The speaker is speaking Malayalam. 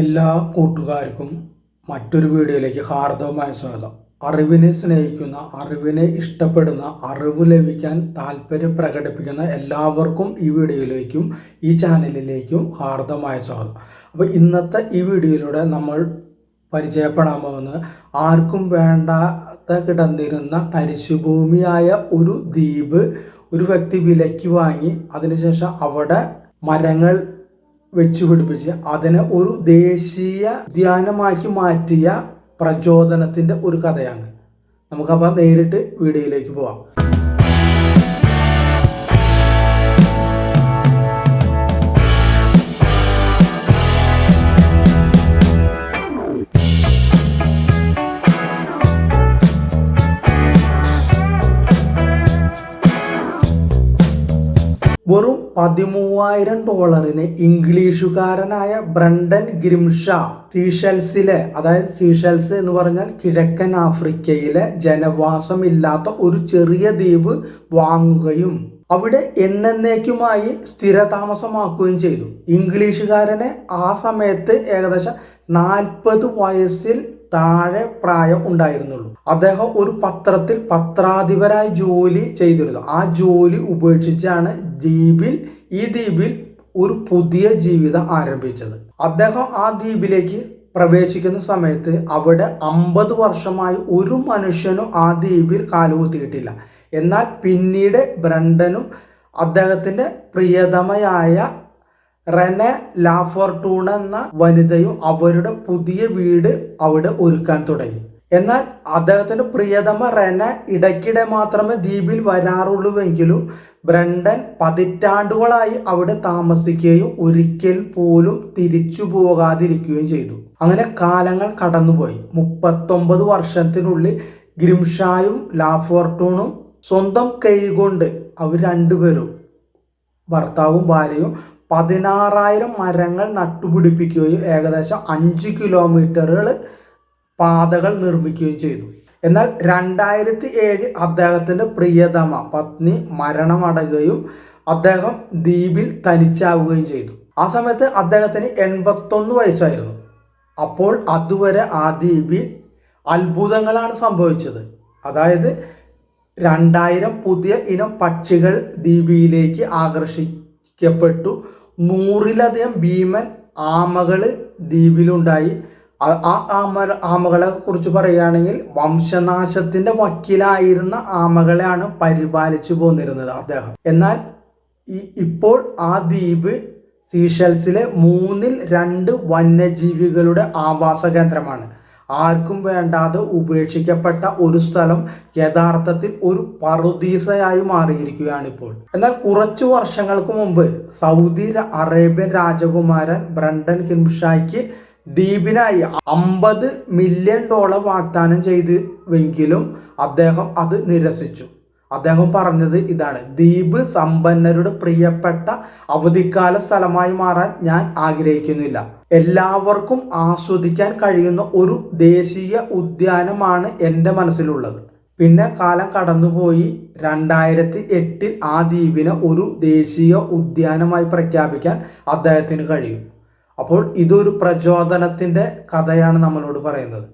എല്ലാ കൂട്ടുകാർക്കും മറ്റൊരു വീഡിയോയിലേക്ക് ഹാർദവമായ സ്വാഗതം. അറിവിനെ സ്നേഹിക്കുന്ന അറിവിനെ ഇഷ്ടപ്പെടുന്ന അറിവ് ലഭിക്കാൻ താല്പര്യം പ്രകടിപ്പിക്കുന്ന എല്ലാവർക്കും ഈ വീഡിയോയിലേക്കും ഈ ചാനലിലേക്കും ഹാർദമായ സ്വാഗതം. അപ്പോൾ ഇന്നത്തെ ഈ വീഡിയോയിലൂടെ നമ്മൾ പരിചയപ്പെടാൻ പോകുന്നത് ആർക്കും വേണ്ടാത്ത കിടന്നിരുന്ന തരിശുഭൂമിയായ ഒരു ദ്വീപ് ഒരു വ്യക്തി വിലയ്ക്ക് വാങ്ങി അതിനുശേഷം അവിടെ മരങ്ങൾ വെച്ചു പിടിപ്പിച്ച് അതിനെ ഒരു ദേശീയ ഉദ്യാനമാക്കി മാറ്റിയ പ്രചോദനത്തിന്റെ ഒരു കഥയാണ്. നമുക്കപ്പോൾ നേരിട്ട് വീഡിയോയിലേക്ക് പോവാം. വെറും പതിമൂവായിരം ഡോളറിന് ഇംഗ്ലീഷുകാരനായ ബ്രണ്ടൻ ഗ്രിംഷ സീഷൽസിലെ അതായത് സീഷൽസ് എന്ന് പറഞ്ഞാൽ കിഴക്കൻ ആഫ്രിക്കയിലെ ജനവാസമില്ലാത്ത ഒരു ചെറിയ ദ്വീപ് വാങ്ങുകയും അവിടെ എന്നേക്കുമായി സ്ഥിരതാമസമാക്കുകയും ചെയ്തു. ഇംഗ്ലീഷുകാരനെ ആ സമയത്ത് ഏകദേശം നാൽപ്പത് വയസ്സിൽ താഴെ പ്രായം ഉണ്ടായിരുന്നുള്ളൂ. അദ്ദേഹം ഒരു പത്രത്തിൽ പത്രാധിപരായി ജോലി ചെയ്തിരുന്നു. ആ ജോലി ഉപേക്ഷിച്ചാണ് ദ്വീപിൽ ഈ ദ്വീപിൽ ഒരു പുതിയ ജീവിതം ആരംഭിച്ചത്. അദ്ദേഹം ആ ദ്വീപിലേക്ക് പ്രവേശിക്കുന്ന സമയത്ത് അവിടെ അമ്പത് വർഷമായി ഒരു മനുഷ്യനും ആ ദ്വീപിൽ കാലുകുത്തിയിട്ടില്ല. എന്നാൽ പിന്നീട് ബ്രണ്ടനും അദ്ദേഹത്തിന്റെ പ്രിയതമയായ റെനെ ലാഫോർട്ടൂൺ എന്ന വനിതയും അവരുടെ പുതിയ വീട് അവിടെ ഒരുക്കാൻ തുടങ്ങി. എന്നാൽ അദ്ദേഹത്തിന്റെ പ്രിയതമ റെന ഇടയ്ക്കിടെ മാത്രമേ ദ്വീപിൽ വരാറുള്ളൂവെങ്കിലും ബ്രണ്ടൻ പതിറ്റാണ്ടുകളായി അവിടെ താമസിക്കുകയും ഒരിക്കൽ പോലും തിരിച്ചു പോകാതിരിക്കുകയും ചെയ്തു. അങ്ങനെ കാലങ്ങൾ കടന്നുപോയി. മുപ്പത്തൊമ്പത് വർഷത്തിനുള്ളിൽ ഗ്രിംഷായും ലാഫോർട്ടൂണും സ്വന്തം കൈകൊണ്ട് അവർ രണ്ടുപേരും ഭർത്താവും ഭാര്യയും പതിനാറായിരം മരങ്ങൾ നട്ടുപിടിപ്പിക്കുകയും ഏകദേശം അഞ്ച് കിലോമീറ്ററുകൾ പാതകൾ നിർമ്മിക്കുകയും ചെയ്തു. എന്നാൽ രണ്ടായിരത്തി ഏഴ് അദ്ദേഹത്തിന്റെ പ്രിയതമ പത്നി മരണമടയുകയും അദ്ദേഹം ദ്വീപിൽ തനിച്ചാവുകയും ചെയ്തു. ആ സമയത്ത് അദ്ദേഹത്തിന് എൺപത്തൊന്ന് വയസ്സായിരുന്നു. അപ്പോൾ അതുവരെ ആ ദ്വീപിൽ അത്ഭുതങ്ങളാണ് സംഭവിച്ചത്. അതായത് രണ്ടായിരം പുതിയ ഇനം പക്ഷികൾ ദ്വീപിലേക്ക് ആകർഷിക്കപ്പെട്ടു നൂറിലധികം ഭീമൻ ആമകൾ ദ്വീപിലുണ്ടായി. ആ ആമ ആമകളെ കുറിച്ച് പറയുകയാണെങ്കിൽ വംശനാശത്തിന്റെ വക്കീലായിരുന്ന ആമകളെയാണ് പരിപാലിച്ചു പോന്നിരുന്നത് അദ്ദേഹം. എന്നാൽ ഈ ഇപ്പോൾ ആ ദ്വീപ് സീഷൽസിലെ മൂന്നിൽ രണ്ട് വന്യജീവികളുടെ ആവാസ കേന്ദ്രമാണ് ആർക്കും വേണ്ടാതെ ഉപേക്ഷിക്കപ്പെട്ട ഒരു സ്ഥലം യഥാർത്ഥത്തിൽ ഒരു പറുദീസയായി മാറിയിരിക്കുകയാണ് ഇപ്പോൾ എന്നാൽ കുറച്ചു വർഷങ്ങൾക്ക് മുമ്പ് സൗദി അറേബ്യൻ രാജകുമാരൻ ബ്രണ്ടൻ ഹിംഷായ്ക്ക് ദ്വീപിനായി അമ്പത് മില്യൺ ഡോളർ വാഗ്ദാനം ചെയ്തുവെങ്കിലും അദ്ദേഹം അത് നിരസിച്ചു. അദ്ദേഹം പറഞ്ഞത് ഇതാണ്. ദ്വീപ് സമ്പന്നരുടെ പ്രിയപ്പെട്ട അവധിക്കാല സ്ഥലമായി മാറാൻ ഞാൻ ആഗ്രഹിക്കുന്നില്ല. എല്ലാവർക്കും ആസ്വദിക്കാൻ കഴിയുന്ന ഒരു ദേശീയ ഉദ്യാനമാണ് എന്റെ മനസ്സിലുള്ളത്. പിന്നെ കാലം കടന്നുപോയി രണ്ടായിരത്തി എട്ടിൽ ആ ദ്വീപിനെ ഒരു ദേശീയ ഉദ്യാനമായി പ്രഖ്യാപിക്കാൻ അദ്ദേഹത്തിന് കഴിയും. അപ്പോൾ ഇതൊരു പ്രചോദനത്തിന്റെ കഥയാണ് നമ്മളോട് പറയുന്നത്.